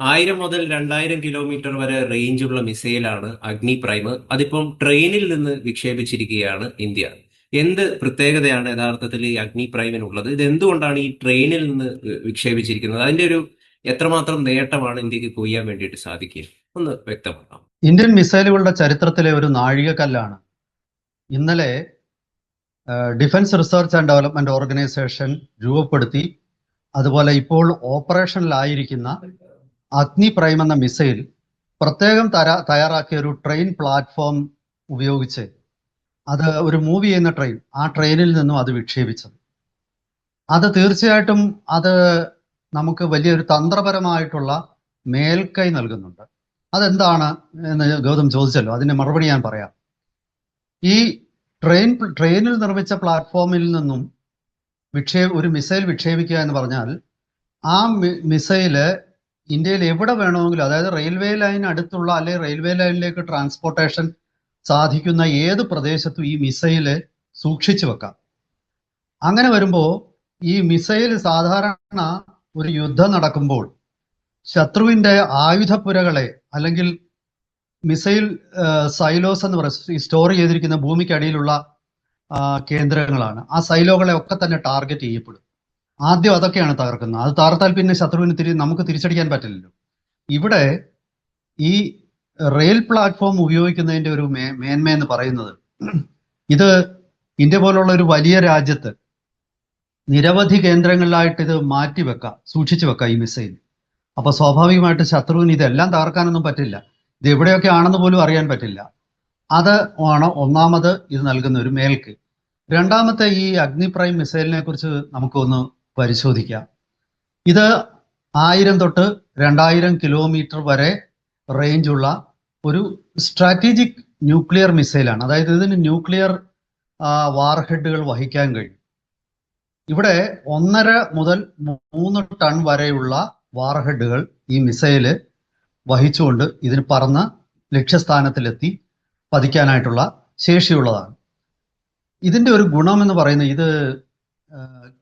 ആയിരം മുതൽ രണ്ടായിരം കിലോമീറ്റർ വരെ റേഞ്ചുള്ള മിസൈലാണ് അഗ്നി പ്രൈം അതിപ്പം ട്രെയിനിൽ നിന്ന് വിക്ഷേപിച്ചിരിക്കുകയാണ് ഇന്ത്യ. എന്ത് പ്രത്യേകതയാണ് യഥാർത്ഥത്തിൽ ഈ അഗ്നി പ്രൈമിനുള്ളത്? ഇത് എന്തുകൊണ്ടാണ് ഈ ട്രെയിനിൽ നിന്ന് വിക്ഷേപിച്ചിരിക്കുന്നത്? അതിന്റെ ഒരു എത്രമാത്രം നേട്ടമാണ് ഇന്ത്യയ്ക്ക് കൊയ്യാൻ വേണ്ടിയിട്ട് സാധിക്കുക? ഒന്ന് വ്യക്തമാക്കാം. ഇന്ത്യൻ മിസൈലുകളുടെ ചരിത്രത്തിലെ ഒരു നാഴികക്കല്ലാണ്. ഇന്നലെ defence research and development organisation രൂപപ്പെടുത്തി അതുപോലെ ഇപ്പോൾ ഓപ്പറേഷനിലായിരിക്കുന്ന അഗ്നി പ്രൈം എന്ന മിസൈൽ പ്രത്യേകം തയ്യാറാക്കിയ ഒരു ട്രെയിൻ പ്ലാറ്റ്ഫോം ഉപയോഗിച്ച് അത് ഒരു മൂവ് ചെയ്യുന്ന ട്രെയിൻ ആ ട്രെയിനിൽ നിന്നും അത് വിക്ഷേപിച്ചത്. അത് തീർച്ചയായിട്ടും അത് നമുക്ക് വലിയൊരു തന്ത്രപരമായിട്ടുള്ള മേൽക്കൈ നൽകുന്നുണ്ട്. അതെന്താണ് എന്ന് ഗൗതം ചോദിച്ചല്ലോ അതിന്റെ മറുപടി ഞാൻ പറയാം. ഈ ട്രെയിൻ ട്രെയിനിൽ നിർമ്മിച്ച പ്ലാറ്റ്ഫോമിൽ നിന്നും വിക്ഷേപ ഒരു മിസൈൽ വിക്ഷേപിക്കുക എന്ന് പറഞ്ഞാൽ ആ മിസൈൽ ഇന്ത്യയിൽ എവിടെ വേണമെങ്കിലും അതായത് റെയിൽവേ ലൈൻ അടുത്തുള്ള അല്ലെങ്കിൽ റെയിൽവേ ലൈനിലേക്ക് ട്രാൻസ്പോർട്ടേഷൻ സാധിക്കുന്ന ഏത് പ്രദേശത്തും ഈ മിസൈൽ സൂക്ഷിച്ചു വെക്കാം. അങ്ങനെ വരുമ്പോൾ ഈ മിസൈൽ സാധാരണ ഒരു യുദ്ധം നടക്കുമ്പോൾ ശത്രുവിന്റെ ആയുധപ്പുരകളെ അല്ലെങ്കിൽ മിസൈൽ സൈലോസ് എന്ന് പറയുന്നത് സ്റ്റോർ ചെയ്തിരിക്കുന്ന ഭൂമിക്കടിയിലുള്ള കേന്ദ്രങ്ങളാണ്. ആ സൈലോകളെ ഒക്കെ തന്നെ ടാർഗറ്റ് ചെയ്യപ്പെടും. ആദ്യം അതൊക്കെയാണ് തകർക്കുന്നത്. അത് തകർത്താൽ പിന്നെ ശത്രുവിന് തിരി നമുക്ക് തിരിച്ചടിക്കാൻ പറ്റില്ലല്ലോ. ഇവിടെ ഈ റെയിൽ പ്ലാറ്റ്ഫോം ഉപയോഗിക്കുന്നതിന്റെ ഒരു മേ മേന്മ എന്ന് പറയുന്നത് ഇത് ഇന്ത്യ പോലുള്ള ഒരു വലിയ രാജ്യത്ത് നിരവധി കേന്ദ്രങ്ങളിലായിട്ട് ഇത് മാറ്റി വെക്കാം സൂക്ഷിച്ചു വെക്കാം ഈ മിസൈൽ അപ്പൊ സ്വാഭാവികമായിട്ട് ശത്രുവിന് ഇതെല്ലാം തകർക്കാനൊന്നും പറ്റില്ല. ഇത് എവിടെയൊക്കെ ആണെന്ന് പോലും അറിയാൻ പറ്റില്ല. അത് ആണ് ഒന്നാമത് ഇത് നൽകുന്ന ഒരു മേൽക്ക്. രണ്ടാമത്തെ ഈ അഗ്നിപ്രൈം മിസൈലിനെ കുറിച്ച് നമുക്കൊന്ന് പരിശോധിക്കാം. ഇത് ആയിരം തൊട്ട് രണ്ടായിരം കിലോമീറ്റർ വരെ റേഞ്ചുള്ള ഒരു സ്ട്രാറ്റജിക് ന്യൂക്ലിയർ മിസൈലാണ് അതായത് ഇതിന് ന്യൂക്ലിയർ വാർഹെഡുകൾ വഹിക്കാൻ കഴിയും. ഇവിടെ ഒന്നര മുതൽ മൂന്ന് ടൺ വരെയുള്ള വാർഹെഡുകൾ ഈ മിസൈൽ വഹിച്ചുകൊണ്ട് ഇതിന് പറന്ന് ലക്ഷ്യസ്ഥാനത്തിലെത്തി പതിക്കാനായിട്ടുള്ള ശേഷിയുള്ളതാണ്. ഇതിന്റെ ഒരു ഗുണം എന്ന് പറയുന്നത് ഇത്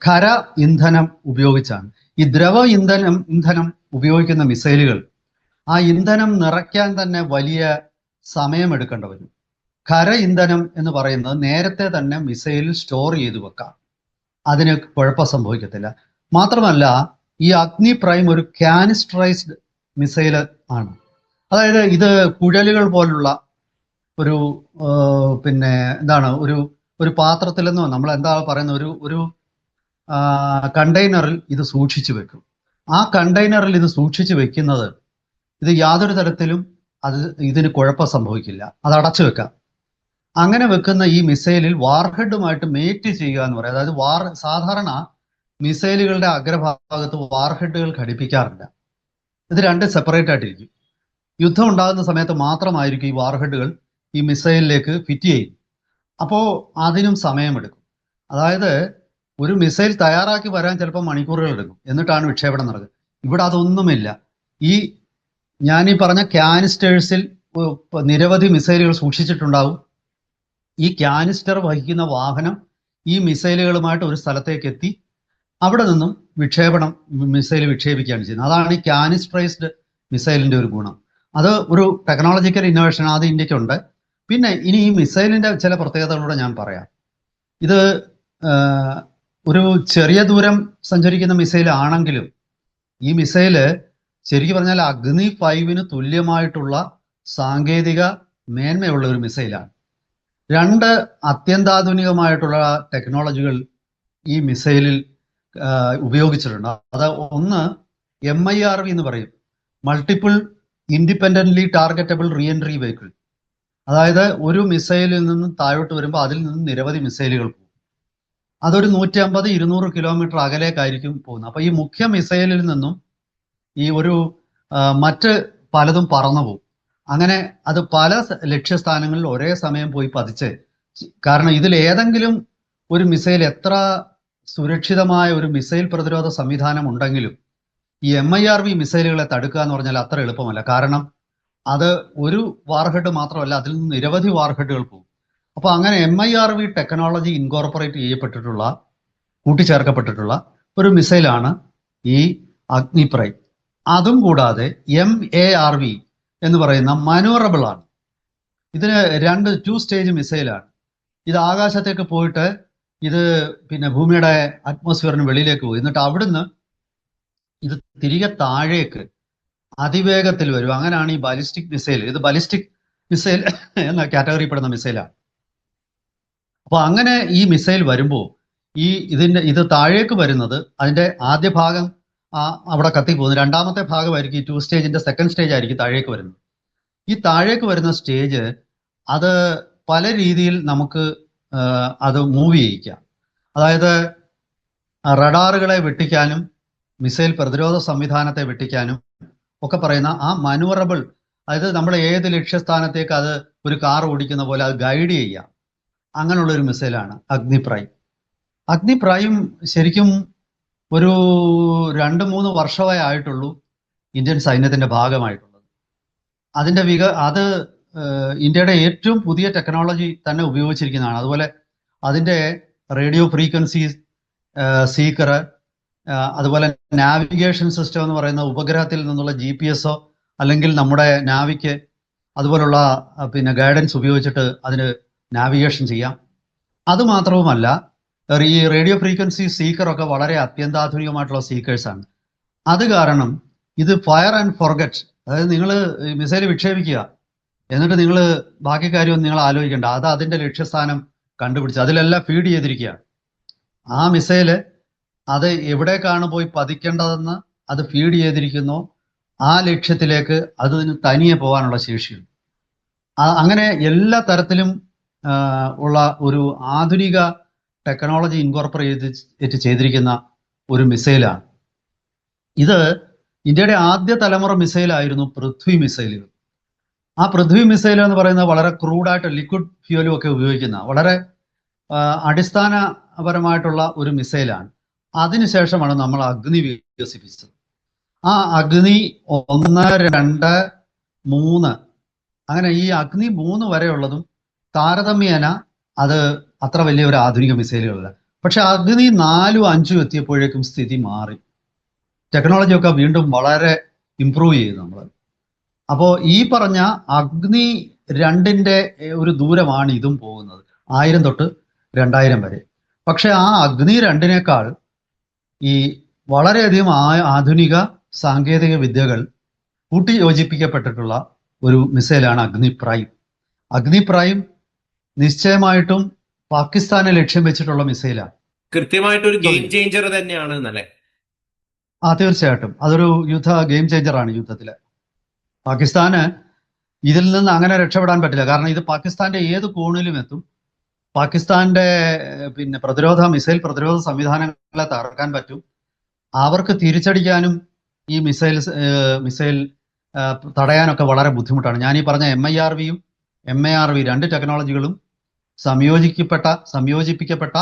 ഖര ഇന്ധനം ഉപയോഗിച്ചാണ്. ഈ ദ്രവ ഇന്ധനം ഇന്ധനം ഉപയോഗിക്കുന്ന മിസൈലുകൾ ആ ഇന്ധനം നിറയ്ക്കാൻ തന്നെ വലിയ സമയമെടുക്കേണ്ട വരും. ഖര ഇന്ധനം എന്ന് പറയുന്നത് നേരത്തെ തന്നെ മിസൈലിൽ സ്റ്റോർ ചെയ്തു വെക്കാം. അതിന് കുഴപ്പം സംഭവിക്കത്തില്ല. മാത്രമല്ല ഈ അഗ്നി പ്രൈം ഒരു കാനിസ്ട്രൈസ്ഡ് മിസൈൽ ആണ്. അതായത് ഇത് കുഴലുകൾ പോലുള്ള ഒരു പിന്നെ എന്താണ് ഒരു ഒരു പാത്രത്തിൽ നിന്നോ നമ്മൾ എന്താ പറയുന്ന ഒരു ഒരു കണ്ടെയ്നറിൽ ഇത് സൂക്ഷിച്ചു വെക്കും. ആ കണ്ടെയ്നറിൽ ഇത് സൂക്ഷിച്ചു വെക്കുന്നത് ഇത് യാതൊരു തരത്തിലും അത് ഇതിന് കുഴപ്പം സംഭവിക്കില്ല. അത് അടച്ചു വെക്കാം. അങ്ങനെ വെക്കുന്ന ഈ മിസൈലിൽ വാർഹെഡുമായിട്ട് മേറ്റ് ചെയ്യുക എന്ന് പറയാം. അതായത് വാർ സാധാരണ മിസൈലുകളുടെ അഗ്രഭാഗത്ത് വാർഹെഡുകൾ ഘടിപ്പിക്കാറില്ല. ഇത് രണ്ട് സെപ്പറേറ്റ് ആയിട്ടിരിക്കും. യുദ്ധം ഉണ്ടാകുന്ന സമയത്ത് മാത്രമായിരിക്കും ഈ വാർഹെഡുകൾ ഈ മിസൈലിലേക്ക് ഫിറ്റ് ചെയ്യും അപ്പോൾ അതിനും സമയമെടുക്കും. അതായത് ഒരു മിസൈൽ തയ്യാറാക്കി വരാൻ ചിലപ്പോൾ മണിക്കൂറുകൾ എടുക്കും. എന്നിട്ടാണ് വിക്ഷേപണം നടക്കുക. ഇവിടെ അതൊന്നുമില്ല. ഈ ഞാൻ ഈ പറഞ്ഞ ക്യാനിസ്റ്റേഴ്സിൽ നിരവധി മിസൈലുകൾ സൂക്ഷിച്ചിട്ടുണ്ടാവും. ഈ ക്യാനിസ്റ്റർ വഹിക്കുന്ന വാഹനം ഈ മിസൈലുകളുമായിട്ട് ഒരു സ്ഥലത്തേക്ക് എത്തി അവിടെ നിന്നും വിക്ഷേപണം മിസൈൽ വിക്ഷേപിക്കുകയാണ് ചെയ്യുന്നത്. അതാണ് ഈ ക്യാനിസ്ട്രൈസ്ഡ് മിസൈലിന്റെ ഒരു ഗുണം. അത് ഒരു ടെക്നോളജിക്കൽ ഇന്നോവേഷൻ അത് ഇന്ത്യക്കുണ്ട്. പിന്നെ ഇനി ഈ മിസൈലിന്റെ ചില പ്രത്യേകതകളൂടെ ഞാൻ പറയാം. ഇത് ഒരു ചെറിയ ദൂരം സഞ്ചരിക്കുന്ന മിസൈൽ ആണെങ്കിലും ഈ മിസൈൽ ശരിക്കും പറഞ്ഞാൽ അഗ്നി ഫൈവിന് തുല്യമായിട്ടുള്ള സാങ്കേതിക മേന്മയുള്ള ഒരു മിസൈലാണ് രണ്ട് അത്യന്താധുനികമായിട്ടുള്ള ടെക്നോളജികൾ ഈ മിസൈലിൽ ഉപയോഗിച്ചിട്ടുണ്ട്. അത് ഒന്ന് എം ഐ ആർ വി എന്ന് പറയും. Multiple independently targetable re entry vehicle അതായത് ഒരു മിസൈലിൽ നിന്നും താഴോട്ട് വരുമ്പോൾ അതിൽ നിന്നും നിരവധി മിസൈലുകൾ പോകും. അതൊരു നൂറ്റി അമ്പത് ഇരുന്നൂറ് കിലോമീറ്റർ അകലേക്കായിരിക്കും പോകുന്നത്. അപ്പൊ ഈ മുഖ്യ മിസൈലിൽ നിന്നും ഈ ഒരു മറ്റ് പലതും പറന്നു പോകും. അങ്ങനെ അത് പല ലക്ഷ്യസ്ഥാനങ്ങളിൽ ഒരേ സമയം പോയി പതിച്ച് കാരണം ഇതിൽ ഏതെങ്കിലും ഒരു മിസൈൽ എത്ര സുരക്ഷിതമായ ഒരു മിസൈൽ പ്രതിരോധ സംവിധാനം ഉണ്ടെങ്കിലും ഈ എം ഐ ആർ വി മിസൈലുകളെ തടുക്കുക എന്ന് പറഞ്ഞാൽ അത്ര എളുപ്പമല്ല. കാരണം അത് ഒരു വാർഹെഡ് മാത്രമല്ല അതിൽ നിന്ന് നിരവധി വാർഹെഡുകൾ പോകും. അപ്പൊ അങ്ങനെ M I R V technology incorporate ചെയ്യപ്പെട്ടിട്ടുള്ള കൂട്ടിച്ചേർക്കപ്പെട്ടിട്ടുള്ള ഒരു മിസൈലാണ് ഈ അഗ്നിപ്രൈ. അതും കൂടാതെ എം എ ആർ വി എന്ന് പറയുന്ന മനോറബിൾ ആണ്. ഇതിന് രണ്ട് ടു സ്റ്റേജ് മിസൈലാണ്. ഇത് ആകാശത്തേക്ക് പോയിട്ട് ഇത് പിന്നെ ഭൂമിയുടെ അറ്റ്മോസ്ഫിയറിന് വെളിയിലേക്ക് പോയി. എന്നിട്ട് അവിടുന്ന് ഇത് തിരികെ താഴേക്ക് അതിവേഗത്തിൽ വരും. അങ്ങനെയാണ് ഈ ബാലിസ്റ്റിക് മിസൈൽ ഇത് ബാലിസ്റ്റിക് മിസൈൽ എന്ന കാറ്റഗറിപ്പെടുന്ന മിസൈലാണ്. അപ്പൊ അങ്ങനെ ഈ മിസൈൽ വരുമ്പോൾ ഈ ഇതിന്റെ ഇത് താഴേക്ക് വരുന്നത് അതിന്റെ ആദ്യ ഭാഗം അവിടെ കത്തി പോകുന്നു. രണ്ടാമത്തെ ഭാഗമായിരിക്കും ഈ ടു സ്റ്റേജിന്റെ സെക്കൻഡ് സ്റ്റേജ് ആയിരിക്കും താഴേക്ക് വരുന്നത്. ഈ താഴേക്ക് വരുന്ന സ്റ്റേജ് അത് പല രീതിയിൽ നമുക്ക് അത് മൂവ് ചെയ്യിക്കാം. അതായത് റഡാറുകളെ വെട്ടിക്കാനും മിസൈൽ പ്രതിരോധ സംവിധാനത്തെ വെട്ടിക്കാനും ഒക്കെ പറയുന്ന ആ മനുവറബിൾ അതായത് നമ്മൾ ഏത് ലക്ഷ്യസ്ഥാനത്തേക്ക് അത് ഒരു കാർ ഓടിക്കുന്ന പോലെ അത് ഗൈഡ് ചെയ്യാം. അങ്ങനെയുള്ള ഒരു മിസൈലാണ് അഗ്നി പ്രൈം അഗ്നി പ്രൈം ശരിക്കും ഒരു രണ്ട് മൂന്ന് വർഷമായി ആയിട്ടുള്ളൂ ഇന്ത്യൻ സൈന്യത്തിന്റെ ഭാഗമായിട്ടുള്ളത്. അതിന്റെ വിക അത് ഇന്ത്യയുടെ ഏറ്റവും പുതിയ ടെക്നോളജി തന്നെ ഉപയോഗിച്ചിരിക്കുന്നതാണ്. അതുപോലെ അതിന്റെ റേഡിയോ ഫ്രീക്വൻസി സീക്കർ അതുപോലെ നാവിഗേഷൻ സിസ്റ്റം എന്ന് പറയുന്ന ഉപഗ്രഹത്തിൽ നിന്നുള്ള ജി പി എസോ അല്ലെങ്കിൽ നമ്മുടെ നാവിക്ക് അതുപോലുള്ള പിന്നെ ഗൈഡൻസ് ഉപയോഗിച്ചിട്ട് അതിന് നാവിഗേഷൻ ചെയ്യാം. അതുമാത്രവുമല്ല ഈ റേഡിയോ ഫ്രീക്വൻസി സീക്കർ ഒക്കെ വളരെ അത്യന്താധുനികമായിട്ടുള്ള സീക്കേഴ്സാണ് അത് കാരണം ഇത് ഫയർ ആൻഡ് ഫോർഗറ്റ് അതായത് നിങ്ങൾ മിസൈൽ വിക്ഷേപിക്കുക എന്നിട്ട് നിങ്ങൾ ബാക്കി കാര്യമൊന്നും നിങ്ങൾ ആലോചിക്കേണ്ട. അത് അതിന്റെ ലക്ഷ്യസ്ഥാനം കണ്ടുപിടിച്ച് അതിലെല്ലാം ഫീഡ് ചെയ്തിരിക്കുക ആ മിസൈൽ അത് എവിടേക്കാണ് പോയി പതിക്കേണ്ടതെന്ന് അത് ഫീഡ് ചെയ്തിരിക്കുന്നു. ആ ലക്ഷ്യത്തിലേക്ക് അതിന് തനിയെ പോകാനുള്ള ശേഷിയുണ്ട്. അങ്ങനെ എല്ലാ തരത്തിലും ഉള്ള ഒരു ആധുനിക ടെക്നോളജി ഇൻകോർപ്പറേറ്റ് ചെയ്തിരിക്കുന്ന ഒരു മിസൈലാണ്. ഇത് ഇന്ത്യയുടെ ആദ്യ തലമുറ മിസൈലായിരുന്നു പൃഥ്വി മിസൈലുകൾ. ആ പൃഥ്വി മിസൈൽ എന്ന് പറയുന്നത് വളരെ ക്രൂഡായിട്ട് ലിക്വിഡ് ഫ്യൂലും ഒക്കെ ഉപയോഗിക്കുന്ന വളരെ അടിസ്ഥാനപരമായിട്ടുള്ള ഒരു മിസൈലാണ്. അതിനുശേഷമാണ് നമ്മൾ അഗ്നി വികസിപ്പിച്ചത്. ആ അഗ്നി ഒന്ന് രണ്ട് മൂന്ന് അങ്ങനെ ഈ അഗ്നി മൂന്ന് വരെയുള്ളതും താരതമ്യേന അത് അത്ര വലിയ ഒരു ആധുനിക മിസൈലുകളല്ല. പക്ഷെ അഗ്നി നാലും അഞ്ചും എത്തിയപ്പോഴേക്കും സ്ഥിതി മാറി. ടെക്നോളജി ഒക്കെ വീണ്ടും വളരെ ഇമ്പ്രൂവ് ചെയ്തു നമ്മൾ അപ്പോൾ ഈ പറഞ്ഞ അഗ്നി രണ്ടിന്റെ ഒരു ദൂരമാണ് ഇതും പോകുന്നത്. ആയിരം തൊട്ട് രണ്ടായിരം വരെ. പക്ഷെ ആ അഗ്നി രണ്ടിനേക്കാൾ ഈ വളരെയധികം ആധുനിക സാങ്കേതിക വിദ്യകൾ കൂട്ടി യോജിപ്പിക്കപ്പെട്ടിട്ടുള്ള ഒരു മിസൈലാണ് അഗ്നി പ്രൈം. അഗ്നി പ്രൈം നിശ്ചയമായിട്ടും പാകിസ്ഥാനെ ലക്ഷ്യം വെച്ചിട്ടുള്ള മിസൈലാണ്. കൃത്യമായിട്ട് ഒരു ഗെയിം ചേഞ്ചർ തന്നെയാണ് എന്നല്ലേ ആ തീർച്ചയായിട്ടും. അതൊരു യുദ്ധ ഗെയിം ചേഞ്ചർ ആണ് യുദ്ധത്തിൽ. പാകിസ്ഥാന് ഇതിൽ നിന്ന് അങ്ങനെ രക്ഷപ്പെടാൻ പറ്റില്ല. കാരണം ഇത് പാകിസ്ഥാന്റെ ഏത് കോണിലും എത്തും. പാകിസ്ഥാന്റെ പിന്നെ പ്രതിരോധ മിസൈൽ പ്രതിരോധ സംവിധാനങ്ങളെ തകർക്കാൻ പറ്റും. അവർക്ക് തിരിച്ചടിക്കാനും ഈ മിസൈൽ മിസൈൽ തടയാനൊക്കെ വളരെ ബുദ്ധിമുട്ടാണ്. ഞാൻ ഈ പറഞ്ഞ എം ഐ ആർ വിയും എം എ ആർ വി രണ്ട് ടെക്നോളജികളും സംയോജിക്കപ്പെട്ട സംയോജിപ്പിക്കപ്പെട്ട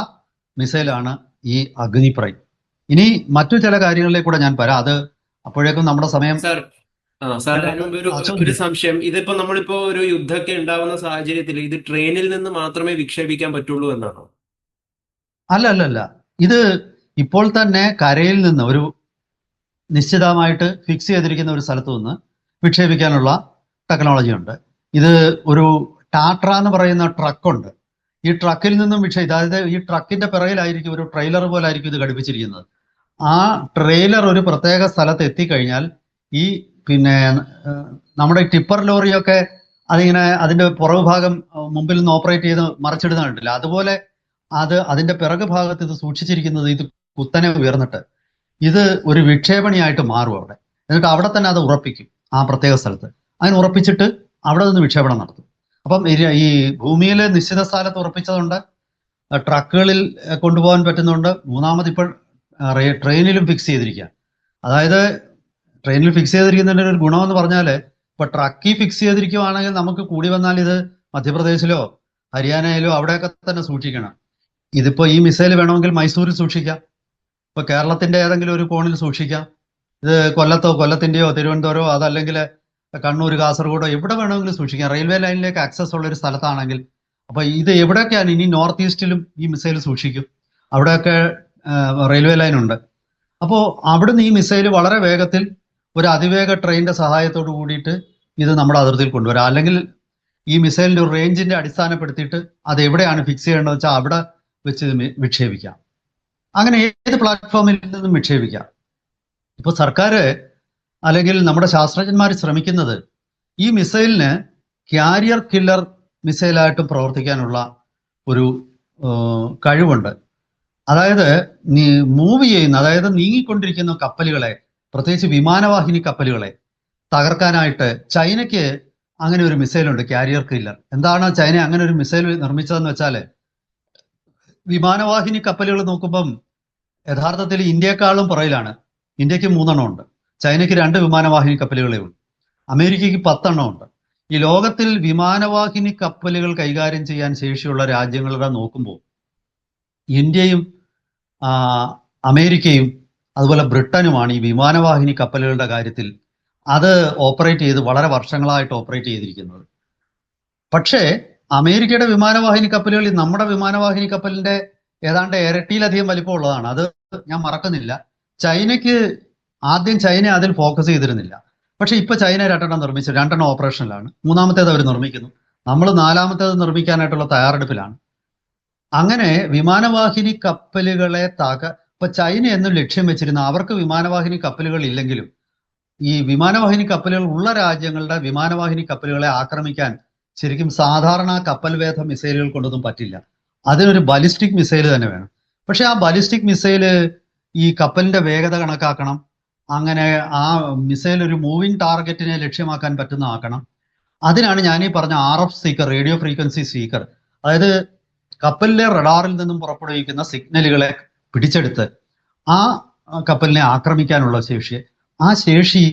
മിസൈലാണ് ഈ അഗ്നിപ്രൈ. ഇനി മറ്റു ചില കാര്യങ്ങളിലേക്ക് കൂടെ ഞാൻ വരാം. അത് അപ്പോഴേക്കും നമ്മുടെ സമയം. ഒരു സംശയം. ഇതിപ്പോ നമ്മളിപ്പോ ഒരു യുദ്ധമൊക്കെ ഉണ്ടാവുന്ന സാഹചര്യത്തിൽ ഇത് ട്രെയിനിൽ നിന്ന് മാത്രമേ വിക്ഷേപിക്കാൻ പറ്റുള്ളൂ എന്നാണോ? അല്ല അല്ല അല്ല. ഇത് ഇപ്പോൾ തന്നെ കരയിൽ നിന്ന് ഒരു നിശ്ചിതമായിട്ട് ഫിക്സ് ചെയ്തിരിക്കുന്ന ഒരു സ്ഥലത്ത് നിന്ന് വിക്ഷേപിക്കാനുള്ള ടെക്നോളജി ഉണ്ട് ഇത് ഒരു ടാട്ര എന്ന് പറയുന്ന ട്രക്കുണ്ട്. ഈ ട്രക്കിൽ നിന്നും വിക്ഷ അതായത് ഈ ട്രക്കിന്റെ പിറകിലായിരിക്കും ഒരു ട്രെയിലർ പോലെ ആയിരിക്കും ഇത് ഘടിപ്പിച്ചിരിക്കുന്നത്. ആ ട്രെയിലർ ഒരു പ്രത്യേക സ്ഥലത്ത് എത്തിക്കഴിഞ്ഞാൽ ഈ പിന്നെ നമ്മുടെ ടിപ്പർ ലോറിയൊക്കെ അതിങ്ങനെ അതിന്റെ പുറകു ഭാഗം മുമ്പിൽ നിന്ന് ഓപ്പറേറ്റ് ചെയ്ത് മറിച്ചിടുന്നുണ്ടല്ല. അതുപോലെ അത് അതിന്റെ പിറകു ഭാഗത്ത് ഇത് സൂക്ഷിച്ചിരിക്കുന്നത് ഇത് കുത്തനെ ഉയർന്നിട്ട്. ഇത് ഒരു വിക്ഷേപണിയായിട്ട് മാറും അവിടെ. എന്നിട്ട് അവിടെ തന്നെ അത് ഉറപ്പിക്കും ആ പ്രത്യേക സ്ഥലത്ത്. അതിന് ഉറപ്പിച്ചിട്ട് അവിടെ നിന്ന് വിക്ഷേപണം നടത്തും. അപ്പം ഈ- ഭൂമിയിൽ നിശ്ചിത സ്ഥലത്ത് ഉറപ്പിച്ചതുണ്ട് ട്രക്കുകളിൽ കൊണ്ടുപോകാൻ പറ്റുന്നുണ്ട്. മൂന്നാമത് ഇപ്പോൾ ട്രെയിനിലും ഫിക്സ് ചെയ്തിരിക്കുക അതായത് ട്രെയിനിൽ ഫിക്സ് ചെയ്തിരിക്കുന്നതിന്റെ ഒരു ഗുണമെന്ന് പറഞ്ഞാൽ ഇപ്പൊ ട്രക്കി ഫിക്സ് ചെയ്തിരിക്കുവാണെങ്കിൽ നമുക്ക് കൂടി വന്നാൽ ഇത് മധ്യപ്രദേശിലോ ഹരിയാനയിലോ അവിടെയൊക്കെ തന്നെ സൂക്ഷിക്കണം. ഇതിപ്പോ ഈ മിസൈൽ വേണമെങ്കിൽ മൈസൂരിൽ സൂക്ഷിക്കാം. ഇപ്പൊ കേരളത്തിന്റെ ഏതെങ്കിലും ഒരു കോണിൽ സൂക്ഷിക്കാം. ഇത് കൊല്ലത്തോ കൊല്ലത്തിന്റെയോ തിരുവനന്തപുരമോ അതല്ലെങ്കിൽ കണ്ണൂർ കാസർഗോഡോ എവിടെ വേണമെങ്കിലും സൂക്ഷിക്കാം. റെയിൽവേ ലൈനിലേക്ക് ആക്സസ് ഉള്ള ഒരു സ്ഥലത്താണെങ്കിൽ അപ്പൊ ഇത് എവിടെയൊക്കെയാണ്? ഇനി നോർത്ത് ഈസ്റ്റിലും ഈ മിസൈൽ സൂക്ഷിക്കും. അവിടെയൊക്കെ റെയിൽവേ ലൈൻ ഉണ്ട്. അപ്പോൾ അവിടുന്ന് ഈ മിസൈൽ വളരെ വേഗത്തിൽ ഒരു അതിവേഗ ട്രെയിനിന്റെ സഹായത്തോട് കൂടിയിട്ട് ഇത് നമ്മുടെ അതിർത്തിയിൽ കൊണ്ടുവരാം. അല്ലെങ്കിൽ ഈ മിസൈലിന്റെ റേഞ്ചിന്റെ അടിസ്ഥാനപ്പെടുത്തിയിട്ട് അത് എവിടെയാണ് ഫിക്സ് ചെയ്യേണ്ടത് വെച്ചാൽ അവിടെ വെച്ച് വിക്ഷേപിക്കാം. അങ്ങനെ ഏത് പ്ലാറ്റ്ഫോമിൽ നിന്നും വിക്ഷേപിക്കാം? ഇപ്പൊ സർക്കാർ അല്ലെങ്കിൽ നമ്മുടെ ശാസ്ത്രജ്ഞന്മാർ ശ്രമിക്കുന്നത് ഈ മിസൈലിന് ക്യാരിയർ കില്ലർ മിസൈലായിട്ടും പ്രവർത്തിക്കാനുള്ള ഒരു കഴിവുണ്ട്. അതായത് നീ മൂവ് ചെയ്യുന്ന അതായത് നീങ്ങിക്കൊണ്ടിരിക്കുന്ന കപ്പലുകളെ പ്രത്യേകിച്ച് വിമാനവാഹിനി കപ്പലുകളെ തകർക്കാനായിട്ട് ചൈനയ്ക്ക് അങ്ങനെ ഒരു മിസൈലുണ്ട് ക്യാരിയർ കില്ലർ എന്താണ് ചൈന അങ്ങനെ ഒരു മിസൈൽ നിർമ്മിച്ചതെന്ന് വെച്ചാൽ വിമാനവാഹിനി കപ്പലുകൾ നോക്കുമ്പം യഥാർത്ഥത്തിൽ ഇന്ത്യക്കാളും പുറയിലാണ് ഇന്ത്യയ്ക്ക് മൂന്നെണ്ണം ഉണ്ട് ചൈനയ്ക്ക് രണ്ട് വിമാനവാഹിനി കപ്പലുകളേ ഉള്ളൂ. അമേരിക്കയ്ക്ക് പത്തെണ്ണം ഉണ്ട്. ഈ ലോകത്തിൽ വിമാനവാഹിനി കപ്പലുകൾ കൈകാര്യം ചെയ്യാൻ ശേഷിയുള്ള രാജ്യങ്ങളുടെ നോക്കുമ്പോൾ ഇന്ത്യയും അമേരിക്കയും അതുപോലെ ബ്രിട്ടനുമാണ് ഈ വിമാനവാഹിനി കപ്പലുകളുടെ കാര്യത്തിൽ അത് ഓപ്പറേറ്റ് ചെയ്ത് വളരെ വർഷങ്ങളായിട്ട് ഓപ്പറേറ്റ് ചെയ്തിരിക്കുന്നത്. പക്ഷേ അമേരിക്കയുടെ വിമാനവാഹിനി കപ്പലുകൾ നമ്മുടെ വിമാനവാഹിനി കപ്പലിന്റെ ഏതാണ്ട് ഇരട്ടിയിലധികം വലിപ്പമുള്ളതാണ്. അത് ഞാൻ മറക്കുന്നില്ല. ചൈനയ്ക്ക് ആദ്യം ചൈന അതിൽ ഫോക്കസ് ചെയ്തിരുന്നില്ല. പക്ഷെ ഇപ്പൊ ചൈന രണ്ടെണ്ണം നിർമ്മിച്ചു. രണ്ടെണ്ണം ഓപ്പറേഷനിലാണ് മൂന്നാമത്തേത് അവർ നിർമ്മിക്കുന്നു. നമ്മൾ നാലാമത്തേത് നിർമ്മിക്കാനായിട്ടുള്ള തയ്യാറെടുപ്പിലാണ്. അങ്ങനെ വിമാനവാഹിനി കപ്പലുകളെ താക ഇപ്പൊ ചൈന എന്നും ലക്ഷ്യം വെച്ചിരുന്ന. അവർക്ക് വിമാനവാഹിനി കപ്പലുകൾ ഇല്ലെങ്കിലും ഈ വിമാനവാഹിനി കപ്പലുകൾ ഉള്ള രാജ്യങ്ങളുടെ വിമാനവാഹിനി കപ്പലുകളെ ആക്രമിക്കാൻ ശരിക്കും സാധാരണ കപ്പൽ വേധ മിസൈലുകൾ കൊണ്ടൊന്നും പറ്റില്ല. അതിനൊരു ബലിസ്റ്റിക് മിസൈൽ തന്നെ വേണം. പക്ഷെ ആ ബലിസ്റ്റിക് മിസൈൽ ഈ കപ്പലിന്റെ വേഗത കണക്കാക്കണം. അങ്ങനെ ആ മിസൈൽ ഒരു മൂവിങ് ടാർഗറ്റിനെ ലക്ഷ്യമാക്കാൻ പറ്റുന്ന പറ്റുന്നതാക്കണം അതിനാണ് ഞാൻ ഈ പറഞ്ഞ R F speaker radio frequency speaker അതായത് കപ്പലിലെ റഡാറിൽ നിന്നും പുറപ്പെടുവിക്കുന്ന സിഗ്നലുകളെ പിടിച്ചെടുത്ത് ആ കപ്പലിനെ ആക്രമിക്കാനുള്ള ശേഷി. ആ ശേഷി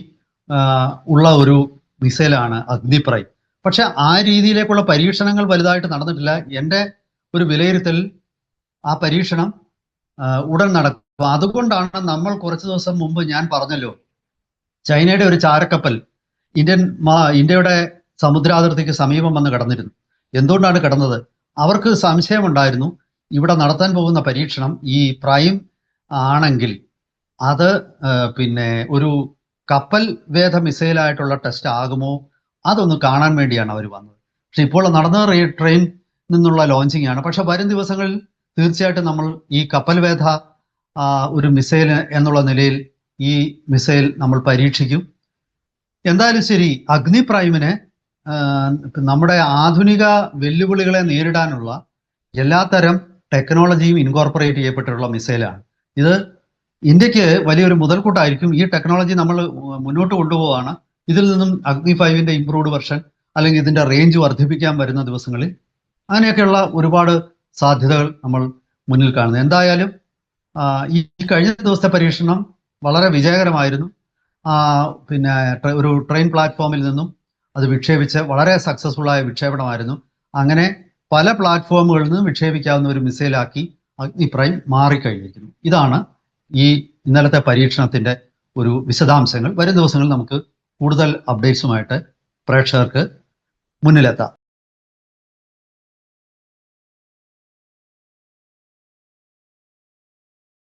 ഉള്ള ഒരു മിസൈലാണ് അഗ്നിപ്രൈ. പക്ഷെ ആ രീതിയിലേക്കുള്ള പരീക്ഷണങ്ങൾ വലുതായിട്ട് നടന്നിട്ടില്ല. എന്റെ ഒരു വിലയിരുത്തൽ ആ പരീക്ഷണം ഉടൻ നടക്കും. അതുകൊണ്ടാണ് നമ്മൾ കുറച്ച് ദിവസം മുമ്പ് ഞാൻ പറഞ്ഞല്ലോ ചൈനയുടെ ഒരു ചാരക്കപ്പൽ ഇന്ത്യൻ ഇന്ത്യയുടെ സമുദ്രാതിർത്തിക്ക് സമീപം വന്ന് കടന്നിരുന്നു. എന്തുകൊണ്ടാണ് കിടന്നത്? അവർക്ക് സംശയമുണ്ടായിരുന്നു. ഇവിടെ നടത്താൻ പോകുന്ന പരീക്ഷണം ഈ പ്രൈം ആണെങ്കിൽ അത് പിന്നെ ഒരു കപ്പൽ വേധ മിസൈലായിട്ടുള്ള ടെസ്റ്റ് ആകുമോ? അതൊന്ന് കാണാൻ വേണ്ടിയാണ് അവർ വന്നത്. പക്ഷെ ഇപ്പോൾ നടന്ന ട്രെയിൻ നിന്നുള്ള ലോഞ്ചിങ് ആണ് പക്ഷെ വരും ദിവസങ്ങളിൽ തീർച്ചയായിട്ടും നമ്മൾ ഈ കപ്പൽ വേധ ഒരു മിസൈൽ എന്നുള്ള നിലയിൽ ഈ മിസൈൽ നമ്മൾ പരീക്ഷിക്കും. എന്തായാലും ശരി അഗ്നി പ്രൈമിനെ നമ്മുടെ ആധുനിക വെല്ലുവിളികളെ നേരിടാനുള്ള എല്ലാത്തരം ടെക്നോളജിയും ഇൻകോർപ്പറേറ്റ് ചെയ്യപ്പെട്ടിട്ടുള്ള മിസൈലാണ്. ഇത് ഇന്ത്യയ്ക്ക് വലിയൊരു മുതൽക്കൂട്ടായിരിക്കും. ഈ ടെക്നോളജി നമ്മൾ മുന്നോട്ട് കൊണ്ടുപോവാണ്. ഇതിൽ നിന്നും അഗ്നി ഫൈവിന്റെ ഇംപ്രൂവ്ഡ് വെർഷൻ അല്ലെങ്കിൽ ഇതിന്റെ റേഞ്ച് വർദ്ധിപ്പിക്കാൻ വരുന്ന ദിവസങ്ങളിൽ അങ്ങനെയൊക്കെയുള്ള ഒരുപാട് സാധ്യതകൾ നമ്മൾ മുന്നിൽ കാണുന്നത്. എന്തായാലും ഈ കഴിഞ്ഞ ദിവസത്തെ പരീക്ഷണം വളരെ വിജയകരമായിരുന്നു. പിന്നെ ഒരു ട്രെയിൻ പ്ലാറ്റ്ഫോമിൽ നിന്നും അത് വിക്ഷേപിച്ച് വളരെ സക്സസ്ഫുൾ ആയ വിക്ഷേപണമായിരുന്നു. അങ്ങനെ പല പ്ലാറ്റ്ഫോമുകളിൽ നിന്നും വിക്ഷേപിക്കാവുന്ന ഒരു മിസൈലാക്കി അഗ്നി പ്രൈം മാറിക്കഴിഞ്ഞിരിക്കുന്നു. ഇതാണ് ഈ ഇന്നലത്തെ പരീക്ഷണത്തിന്റെ ഒരു വിശദാംശങ്ങൾ. വരും ദിവസങ്ങളിൽ നമുക്ക് കൂടുതൽ അപ്ഡേറ്റ്സുമായിട്ട് പ്രേക്ഷകർക്ക് മുന്നിലെത്താം.